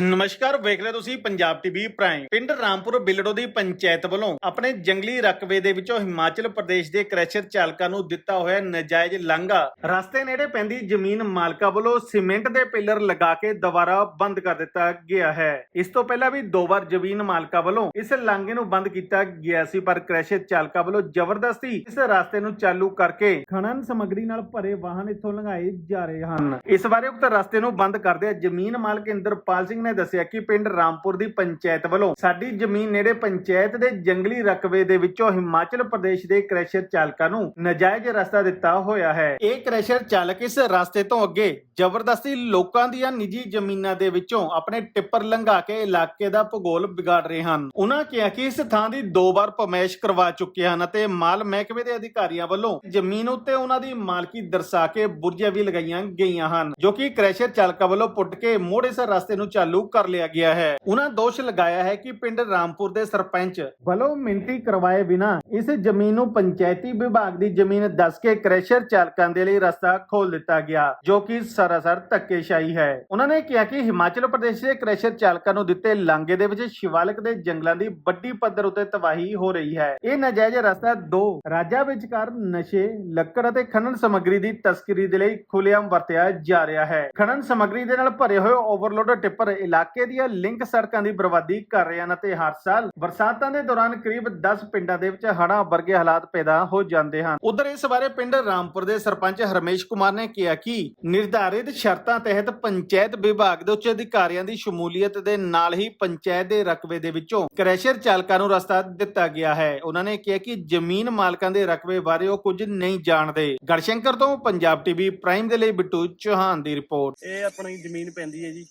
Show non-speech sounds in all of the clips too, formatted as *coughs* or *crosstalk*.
ਨਮਸਕਾਰ, ਵੇਖ ਰਹੇ ਹੋ ਤੁਸੀਂ ਪੰਜਾਬ ਟੀਵੀ ਪ੍ਰਾਈਮ। ਪਿੰਡ ਰਾਮਪੁਰ ਬਿਲੜੋ ਦੀ ਪੰਚਾਇਤ ਵੱਲੋਂ ਆਪਣੇ ਜੰਗਲੀ ਰਕਬੇ ਦੇ ਵਿੱਚੋਂ ਹਿਮਾਚਲ ਪ੍ਰਦੇਸ਼ ਦੇ ਕ੍ਰੈਸ਼ਰ ਚਾਲਕਾਂ ਨੂੰ ਦਿੱਤਾ ਹੋਇਆ ਨਜਾਇਜ਼ ਲਾਂਘਾ। ਰਸਤੇ ਨੇੜੇ ਪੈਂਦੀ ਜ਼ਮੀਨ ਮਾਲਕਾਂ ਵੱਲੋਂ ਸੀਮੈਂਟ ਦੇ ਪਿੱਲਰ ਲਗਾ ਕੇ ਦੁਬਾਰਾ ਬੰਦ ਕਰ ਦਿੱਤਾ ਗਿਆ ਹੈ। ਇਸ ਤੋਂ ਪਹਿਲਾਂ ਵੀ ਦੋ ਵਾਰ ਜ਼ਮੀਨ ਮਾਲਕਾਂ ਵੱਲੋਂ ਇਸ ਲਾਂਘੇ ਨੂੰ ਬੰਦ ਕੀਤਾ ਗਿਆ ਸੀ, ਪਰ ਕ੍ਰੈਸ਼ਰ ਚਾਲਕਾਂ ਵੱਲੋਂ ਜ਼ਬਰਦਸਤੀ ਇਸ ਰਸਤੇ ਨੂੰ ਚਾਲੂ ਕਰਕੇ ਖਣਨ ਸਮੱਗਰੀ ਨਾਲ ਭਰੇ ਵਾਹਨ ਇੱਥੋਂ ਲੰਘਾਏ ਜਾ ਰਹੇ ਹਨ। ਇਸ ਬਾਰੇ ਉਕਤ ਰਸਤੇ ਨੂੰ ਬੰਦ ਕਰਦੇ ਜ਼ਮੀਨ ਮਾਲਕ ਇੰਦਰਪਾਲ ਸਿੰਘ ਨੇ ਦੱਸਿਆ ਕਿ ਪਿੰਡ ਰਾਮਪੁਰ ਦੀ ਪੰਚਾਇਤ ਵੱਲੋਂ ਸਾਡੀ ਜ਼ਮੀਨ ਨੇੜੇ ਪੰਚਾਇਤ ਦੇ ਜੰਗਲੀ ਰਕਬੇ ਦੇ ਵਿੱਚੋਂ ਹਿਮਾਚਲ ਪ੍ਰਦੇਸ਼ ਦੇ ਕ੍ਰੈਸ਼ਰ ਚਾਲਕਾਂ ਨੂੰ ਨਜਾਇਜ਼ ਰਸਤਾ ਦਿੱਤਾ ਹੋਇਆ ਹੈ। ਇਹ ਕ੍ਰੈਸ਼ਰ ਚਾਲਕ ਇਸ ਰਸਤੇ ਤੋਂ ਅੱਗੇ ਜ਼ਬਰਦਸਤੀ ਲੋਕਾਂ ਦੀਆਂ ਨਿੱਜੀ ਜ਼ਮੀਨਾਂ ਦੇ ਵਿੱਚੋਂ ਆਪਣੇ ਟਿੱਪਰ ਲੰਘਾ ਕੇ ਇਲਾਕੇ ਦਾ ਭੂਗੋਲ ਵਿਗਾੜ ਰਹੇ ਹਨ। ਉਹਨਾਂ ਕਿਹਾ ਕਿ ਇਸ ਥਾਂ ਦੀ ਦੋ ਵਾਰ ਪਮੈਸ਼ ਕਰਵਾ ਚੁੱਕੇ ਹਨ ਅਤੇ ਮਾਲ ਮਹਿਕਮੇ ਦੇ ਅਧਿਕਾਰੀਆਂ ਵੱਲੋਂ ਜ਼ਮੀਨ ਉੱਤੇ ਉਹਨਾਂ ਦੀ ਮਾਲਕੀ ਦਰਸਾ ਕੇ ਬੁਰਜੀਆਂ ਵੀ ਲਗਾਈਆਂ ਗਈਆਂ ਹਨ, ਜੋ ਕਿ ਕ੍ਰੈਸ਼ਰ ਚਾਲਕਾਂ ਵੱਲੋਂ ਪੁੱਟ ਕੇ ਮੋੜ ਇਸ ਰਸਤੇ ਨੂੰ ਚਾਲੂ ਕਰ ਲਿਆ ਗਿਆ ਹੈ। ਉਹਨਾਂ ਦੋਸ਼ ਲਗਾਇਆ ਹੈ ਕਿ ਪਿੰਡ ਰਾਮਪੁਰ ਦੇ ਸਰਪੰਚ ਵੱਲੋਂ ਮਿੰਤੀ ਕਰਵਾਏ ਬਿਨਾ ਇਸ ਜ਼ਮੀਨ ਨੂੰ ਪੰਚਾਇਤੀ ਵਿਭਾਗ ਦੀ ਜ਼ਮੀਨ ਦੱਸ ਕੇ ਕ੍ਰੈਸ਼ਰ ਚਾਲਕਾਂ ਦੇ ਲਈ ਰਸਤਾ ਖੋਲ ਦਿੱਤਾ ਗਿਆ, ਜੋ ਕਿ ਸਰਾਸਰ ਧੱਕੇਸ਼ਾਹੀ ਹੈ। ਉਹਨਾਂ ਨੇ ਕਿਹਾ ਕਿ ਹਿਮਾਚਲ ਪ੍ਰਦੇਸ਼ ਦੇ ਕ੍ਰੈਸ਼ਰ ਚਾਲਕਾਂ ਨੂੰ ਦਿੱਤੇ ਲਾਂਗੇ ਦੇ ਵਿੱਚ ਸ਼ਿਵਾਲਿਕ ਦੇ ਜੰਗਲਾਂ ਦੀ ਵੱਡੀ ਪੱਧਰ ਉਤੇ ਤਬਾਹੀ ਹੋ ਰਹੀ ਹੈ। ਇਹ ਨਾਜਾਇਜ਼ ਰਸਤਾ ਦੋ ਰਾਜਾਂ ਵਿਚਕਾਰ ਨਸ਼ੇ, ਲੱਕੜ ਅਤੇ ਖਨਨ ਸਮੱਗਰੀ ਦੀ ਤਸਕਰੀ ਦੇ ਲਈ ਖੁੱਲ੍ਹੇਆਮ ਵਰਤਿਆ ਜਾ ਰਿਹਾ ਹੈ। ਖਣਨ ਸਮੱਗਰੀ ਦੇ ਨਾਲ ਭਰੇ ਹੋਏ ਓਵਰਲੋਡ ਟਿੱਪਰ ਇਲਾਕੇ ਦੀਆਂ ਲਿੰਕ ਸੜਕਾਂ ਦੀ ਬਰਬਾਦੀ ਕਰ ਰਹੇ ਹਨ ਅਤੇ ਹਰ ਸਾਲ ਬਰਸਾਤਾਂ ਦੇ ਦੌਰਾਨ ਕਰੀਬ 10 ਪਿੰਡਾਂ ਦੇ ਵਿੱਚ ਹੜ੍ਹਾਂ ਵਰਗੇ ਹਾਲਾਤ ਪੈਦਾ ਹੋ ਜਾਂਦੇ ਹਨ। ਉਧਰ ਇਸ ਬਾਰੇ ਪਿੰਡ ਰਾਮਪੁਰ ਦੇ ਸਰਪੰਚ ਹਰਮੇਸ਼ ਕੁਮਾਰ ਨੇ ਕਿਹਾ ਕਿ ਨਿਰਧਾਰਿਤ ਸ਼ਰਤਾਂ ਤਹਿਤ ਪੰਚਾਇਤ ਵਿਭਾਗ ਦੇ ਉੱਚ ਅਧਿਕਾਰੀਆਂ ਦੀ ਸ਼ਮੂਲੀਅਤ ਦੇ ਨਾਲ ਹੀ ਪੰਚਾਇਤ ਦੇ ਰਕਬੇ ਦੇ ਵਿੱਚੋਂ ਕ੍ਰੈਸ਼ਰ ਚਾਲਕਾਂ ਨੂੰ ਰਸਤਾ ਦਿੱਤਾ ਗਿਆ ਹੈ। ਉਹਨਾਂ ਨੇ ਕਿਹਾ ਕਿ ਜ਼ਮੀਨ ਮਾਲਕਾਂ ਦੇ ਰਕਬੇ ਬਾਰੇ ਉਹ ਕੁਝ ਨਹੀਂ ਜਾਣਦੇ। ਗੜਸ਼ੰਕਰ ਤੋਂ ਪੰਜਾਬ ਟੀਵੀ ਪ੍ਰਾਈਮ ਦੇ ਲਈ ਬਿੱਟੂ ਚੌਹਾਨ ਦੀ ਰਿਪੋਰਟ। ਇਹ ਆਪਣੀ ਜ਼ਮੀਨ ਪੈਂਦੀ ਹੈ ਜੀ।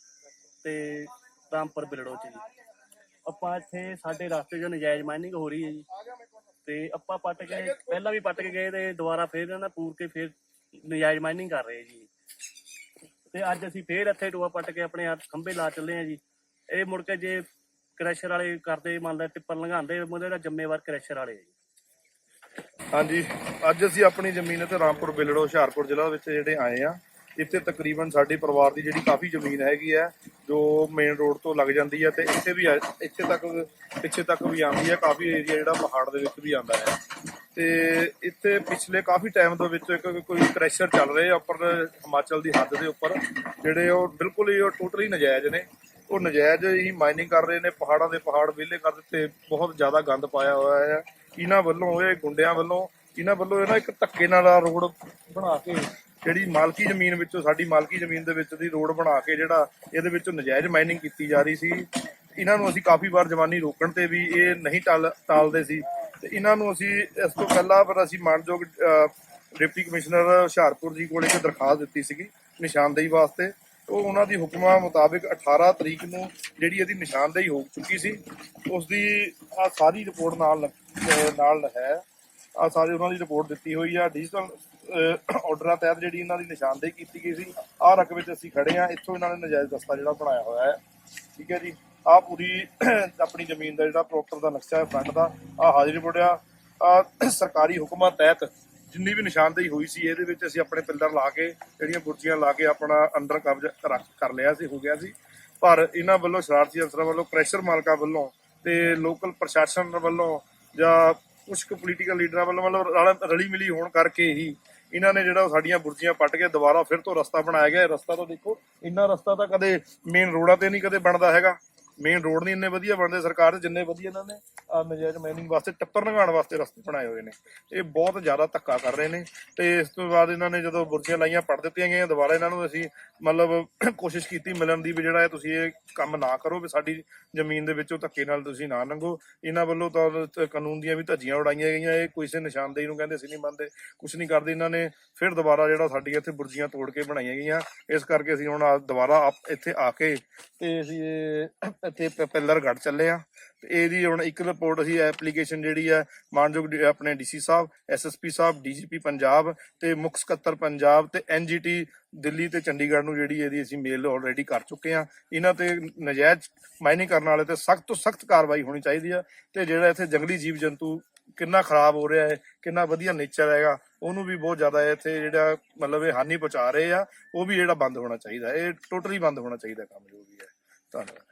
ਤੇ ਰਾਮਪੁਰ ਬਿਲੜੋ ਚ ਜੀ ਆਪਾਂ ਇੱਥੇ ਸਾਡੇ ਰਸਤੇ 'ਚ ਨਜਾਇਜ਼ ਮਾਈਨਿੰਗ ਹੋ ਰਹੀ ਹੈ ਜੀ। ਤੇ ਆਪਾਂ ਪੱਟ ਕੇ ਪਹਿਲਾਂ ਵੀ ਪੱਟ ਕੇ ਗਏ ਤੇ ਦੁਬਾਰਾ ਫੇਰ ਇਹਨਾਂ ਪੂਰ ਕੇ ਫੇਰ ਨਜਾਇਜ਼ ਮਾਈਨਿੰਗ ਕਰ ਰਹੇ ਜੀ। ਤੇ ਅੱਜ ਅਸੀਂ ਫੇਰ ਇੱਥੇ ਟੋਆ ਪੱਟ ਕੇ ਆਪਣੇ ਹੱਥ ਖੰਭੇ ਲਾ ਚੱਲੇ ਆ ਜੀ। ਇਹ ਮੁੜ ਕੇ ਜੇ ਕ੍ਰੈਸ਼ਰ ਵਾਲੇ ਕਰਦੇ ਮੰਨ ਲੈ ਟਿੱਪਰ ਲੰਘਾਉਂਦੇ, ਉਹਦੇ ਦਾ ਜ਼ਿੰਮੇਵਾਰ ਕ੍ਰੈਸ਼ਰ ਵਾਲੇ ਜੀ। ਹਾਂਜੀ, ਅੱਜ ਅਸੀਂ ਆਪਣੀ ਜ਼ਮੀਨ ਤੇ ਰਾਮਪੁਰ ਬਿਲੜੋ ਹੁਸ਼ਿਆਰਪੁਰ ਜ਼ਿਲ੍ਹਾ ਵਿੱਚ ਜਿਹੜੇ ਆਏ ਆ ਇੱਥੇ ਤਕਰੀਬਨ ਸਾਡੇ ਪਰਿਵਾਰ ਦੀ ਜਿਹੜੀ ਕਾਫੀ ਜ਼ਮੀਨ ਹੈਗੀ ਹੈ, ਜੋ ਮੇਨ ਰੋਡ ਤੋਂ ਲੱਗ ਜਾਂਦੀ ਹੈ ਤੇ ਇੱਥੇ ਵੀ ਆ- ਇੱਥੇ ਤੱਕ, ਪਿੱਛੇ ਤੱਕ ਵੀ ਆਉਂਦੀ ਹੈ, ਕਾਫੀ ਏਰੀਆ ਜਿਹੜਾ ਪਹਾੜ ਦੇ ਵਿੱਚ ਵੀ ਆਉਂਦਾ ਹੈ। ਤੇ ਇੱਥੇ ਪਿਛਲੇ ਕਾਫੀ ਟਾਈਮ ਦੇ ਵਿੱਚ ਇੱਕ ਕੋਈ ਕ੍ਰੈਸ਼ਰ ਚੱਲ ਰਹੇ ਆ ਉੱਪਰ, ਹਿਮਾਚਲ ਦੀ ਹੱਦ ਦੇ ਉੱਪਰ, ਜਿਹੜੇ ਉਹ ਬਿਲਕੁਲ ਹੀ ਉਹ ਟੋਟਲੀ ਨਜਾਇਜ਼ ਨੇ। ਉਹ ਨਜਾਇਜ਼ ਹੀ ਮਾਈਨਿੰਗ ਕਰ ਰਹੇ ਨੇ, ਪਹਾੜਾਂ ਦੇ ਪਹਾੜ ਵਿਹਲੇ ਕਰ ਦਿੱਤੇ, ਬਹੁਤ ਜ਼ਿਆਦਾ ਗੰਦ ਪਾਇਆ ਹੋਇਆ ਹੈ। ਇਹਨਾਂ ਵੱਲੋਂ ਇਹ ਗੁੰਡਿਆਂ ਵੱਲੋਂ, ਇਹਨਾਂ ਵੱਲੋਂ ਇਹ ਨਾ ਇੱਕ ਧੱਕੇ ਨਾਲ ਰੋਡ ਬਣਾ ਕੇ ਜਿਹੜੀ ਮਾਲਕੀ ਜ਼ਮੀਨ ਵਿੱਚੋਂ, ਸਾਡੀ ਮਾਲਕੀ ਜ਼ਮੀਨ ਦੇ ਵਿੱਚ ਦੀ ਰੋਡ ਬਣਾ ਕੇ ਜਿਹੜਾ ਇਹਦੇ ਵਿੱਚੋਂ ਨਜਾਇਜ਼ ਮਾਈਨਿੰਗ ਕੀਤੀ ਜਾ ਰਹੀ ਸੀ। ਇਹਨਾਂ ਨੂੰ ਅਸੀਂ ਕਾਫੀ ਵਾਰ ਜਵਾਨੀ ਰੋਕਣ ਤੇ ਵੀ ਇਹ ਨਹੀਂ ਟਾਲ, ਟਾਲਦੇ ਸੀ। ਤੇ ਇਹਨਾਂ ਨੂੰ ਅਸੀਂ ਇਸ ਤੋਂ ਪਹਿਲਾਂ ਪਰ ਅਸੀਂ ਮਾਨਯੋਗ ਡਿਪਟੀ ਕਮਿਸ਼ਨਰ ਹੁਸ਼ਿਆਰਪੁਰ ਜੀ ਕੋਲ ਇੱਕ ਦਰਖਾਸਤ ਦਿੱਤੀ ਸੀਗੀ ਨਿਸ਼ਾਨਦੇਹੀ ਵਾਸਤੇ। ਉਹ ਉਹਨਾਂ ਦੀ ਹੁਕਮਾਂ ਮੁਤਾਬਿਕ 18 ਤਰੀਕ ਨੂੰ ਜਿਹੜੀ ਇਹਦੀ ਨਿਸ਼ਾਨਦੇਹੀ ਹੋ ਚੁੱਕੀ ਸੀ ਉਸ ਦੀ ਆ ਸਾਰੀ ਰਿਪੋਰਟ ਨਾਲ ਨਾਲ ਹੈ। ਆ ਸਾਰੀ ਉਹਨਾਂ ਦੀ ਰਿਪੋਰਟ ਦਿੱਤੀ ਹੋਈ ਆ। ਡਿਜੀਟਲ ਆਰਡਰਾਂ ਤਹਿਤ ਜਿਹੜੀ ਇਹਨਾਂ ਦੀ ਨਿਸ਼ਾਨਦੇਹੀ ਕੀਤੀ ਗਈ ਸੀ, ਆਹ ਰਕਬੇ 'ਚ ਅਸੀਂ ਖੜੇ ਆ ਇੱਥੋਂ ਇਹਨਾਂ ਨੇ ਨਜਾਇਜ਼ ਦਸਤਾ ਜਿਹੜਾ ਬਣਾਇਆ ਹੋਇਆ ਹੈ। ਠੀਕ ਹੈ ਜੀ? ਆ ਪੂਰੀ *clears throat* ਆਪਣੀ ਜ਼ਮੀਨ ਦਾ ਜਿਹੜਾ ਪ੍ਰੋਪਰ ਦਾ ਨਕਸ਼ਾ ਹੈ ਫਰੰਟ ਦਾ ਆ ਹਾਜ਼ਰੀ ਬੋੜਿਆ ਆ। ਸਰਕਾਰੀ ਹੁਕਮਾਂ ਤਹਿਤ ਜਿੰਨੀ ਵੀ ਨਿਸ਼ਾਨਦੇਹੀ ਹੋਈ ਸੀ, ਇਹਦੇ ਵਿੱਚ ਅਸੀਂ ਆਪਣੇ ਪਿੱਲਰ ਲਾ ਕੇ, ਜਿਹੜੀਆਂ ਬੁਰਜੀਆਂ ਲਾ ਕੇ ਆਪਣਾ ਅੰਡਰ ਕਬਜ਼ਾ ਕਰ- ਕਰ ਲਿਆ ਸੀ, ਹੋ ਗਿਆ ਸੀ। ਪਰ ਇਹਨਾਂ ਵੱਲੋਂ ਸ਼ਰਾਰਤੀ ਅਨਸਰਾਂ ਵੱਲੋਂ ਪ੍ਰੈਸ਼ਰ ਮਾਲਕਾਂ ਵੱਲੋਂ ਤੇ ਲੋਕਲ ਪ੍ਰਸ਼ਾਸਨ ਵੱਲੋਂ ਜਾਂ ਕੁਝ ਕੁ ਪੋਲੀਟੀਕਲ ਲੀਡਰਾਂ ਵੱਲੋਂ ਮਤਲਬ ਰਲ- ਰਲੀ ਮਿਲੀ ਹੋਣ ਕਰਕੇ ਹੀ ਇਹਨਾਂ ਨੇ ਜਿਹੜਾ ਉਹ ਸਾਡੀਆਂ ਬੁਰਜੀਆਂ ਪੱਟ ਕੇ ਦੁਬਾਰਾ ਫਿਰ ਤੋਂ ਰਸਤਾ ਬਣਾਇਆ ਗਿਆ। ਇਹ ਰਸਤਾ ਤਾਂ ਦੇਖੋ, ਇੰਨਾ ਰਸਤਾ ਤਾਂ ਕਦੇ ਮੇਨ ਰੋਡਾਂ ਤੇ ਨਹੀਂ ਕਦੇ ਬਣਦਾ ਹੈਗਾ। ਮੇਨ ਰੋਡ ਨਹੀਂ ਇੰਨੇ ਵਧੀਆ ਬਣਦੇ, ਸਰਕਾਰ ਦੇ ਜਿੰਨੇ ਵਧੀਆ ਇਹਨਾਂ ਨੇ ਆਹ ਨਜਾਇਜ਼ ਮਾਈਨਿੰਗ ਵਾਸਤੇ, ਟੱਪਰ ਲਗਾਉਣ ਵਾਸਤੇ ਰਸਤੇ ਬਣਾਏ ਹੋਏ ਨੇ। ਇਹ ਬਹੁਤ ਜ਼ਿਆਦਾ ਧੱਕਾ ਕਰ ਰਹੇ ਨੇ ਤੇ ਇਸ ਤੋਂ ਬਾਅਦ ਇਹਨਾਂ ਨੇ ਜਦੋਂ ਬੁਰਜੀਆਂ ਲਾਈਆਂ ਪੜ ਦਿੱਤੀਆਂ ਗਈਆਂ, ਦੁਬਾਰਾ ਇਹਨਾਂ ਨੂੰ ਅਸੀਂ ਮਤਲਬ *coughs* ਕੋਸ਼ਿਸ਼ ਕੀਤੀ ਮਿਲਣ ਦੀ ਵੀ ਜਿਹੜਾ ਇਹ ਤੁਸੀਂ ਇਹ ਕੰਮ ਨਾ ਕਰੋ ਵੀ ਸਾਡੀ ਜ਼ਮੀਨ ਦੇ ਵਿੱਚੋਂ ਧੱਕੇ ਨਾਲ ਤੁਸੀਂ ਨਾ ਲੰਘੋ। ਇਹਨਾਂ ਵੱਲੋਂ ਤਾਂ ਕਾਨੂੰਨ ਦੀਆਂ ਵੀ ਧੱਜੀਆਂ ਉਡਾਈਆਂ ਗਈਆਂ, ਇਹ ਕਿਸੇ ਨਿਸ਼ਾਨਦੇਹੀ ਨੂੰ ਕਹਿੰਦੇ ਸੀ ਨਹੀਂ ਮੰਨਦੇ ਕੁਝ ਨਹੀਂ ਕਰਦੇ ਇਹਨਾਂ ਨੇ। ਫਿਰ ਦੁਬਾਰਾ ਜਿਹੜਾ ਸਾਡੀ ਇੱਥੇ ਬੁਰਜੀਆਂ ਤੋੜ ਕੇ ਬਣਾਈਆਂ ਗਈਆਂ, ਇਸ ਕਰਕੇ ਅਸੀਂ ਹੁਣ ਆ ਦੁਬਾਰਾ ਆਪ- ਇੱਥੇ ਆ ਕੇ ਤੇ ਅਸੀਂ ਇਹ ਇੱਥੇ ਪ- ਪਿੱਲਰ ਘੜ ਚੱਲੇ ਆ। ਤੇ ਇਹਦੀ ਹੁਣ ਇੱਕ ਰਿਪੋਰਟ ਅਸੀਂ ਐਪਲੀਕੇਸ਼ਨ ਜਿਹੜੀ ਆ, ਮਾਨਯੋਗ ਡੀ- ਆਪਣੇ ਡੀਸੀ ਸਾਹਿਬ ਐਸਐਸਪੀ ਸਾਹਿਬ ਡੀਜੀਪੀ ਪੰਜਾਬ ਤੇ ਮੁੱਖ ਸਕੱਤਰ ਪੰਜਾਬ ਤੇ ਐਨਜੀਟੀ ਦਿੱਲੀ ਤੇ ਚੰਡੀਗੜ੍ਹ ਨੂੰ ਜਿਹੜੀ ਇਹਦੀ ਅਸੀਂ ਮੇਲ ਆਲਰੇਡੀ ਕਰ ਚੁੱਕੇ ਆ। ਇਹਨਾਂ ਤੇ ਨਜਾਇਜ਼ ਮਾਈਨਿੰਗ ਕਰਨ ਵਾਲੇ ਤੇ ਸਖਤ ਤੋਂ ਸਖਤ ਕਾਰਵਾਈ ਹੋਣੀ ਚਾਹੀਦੀ ਆ। ਤੇ ਜਿਹੜਾ ਇੱਥੇ ਜੰਗਲੀ ਜੀਵ ਜੰਤੂ ਕਿੰਨਾ ਖਰਾਬ ਹੋ ਰਿਹਾ ਹੈ, ਕਿੰਨਾ ਵਧੀਆ ਨੇਚਰ ਹੈਗਾ, ਉਹਨੂੰ ਵੀ ਬਹੁਤ ਜ਼ਿਆਦਾ ਇੱਥੇ ਜਿਹੜਾ ਮਤਲਬ ਇਹ ਹਾਨੀ ਪਹੁੰਚਾ ਰਹੇ ਆ। ਉਹ ਵੀ ਜਿਹੜਾ ਬੰਦ ਹੋਣਾ ਚਾਹੀਦਾ ਇਹ ਟੋਟਲੀ ਬੰਦ ਹੋਣਾ ਚਾਹੀਦਾ ਕੰਮ ਜੋ ਵੀ ਹੈ। ਧੰਨਵਾਦ।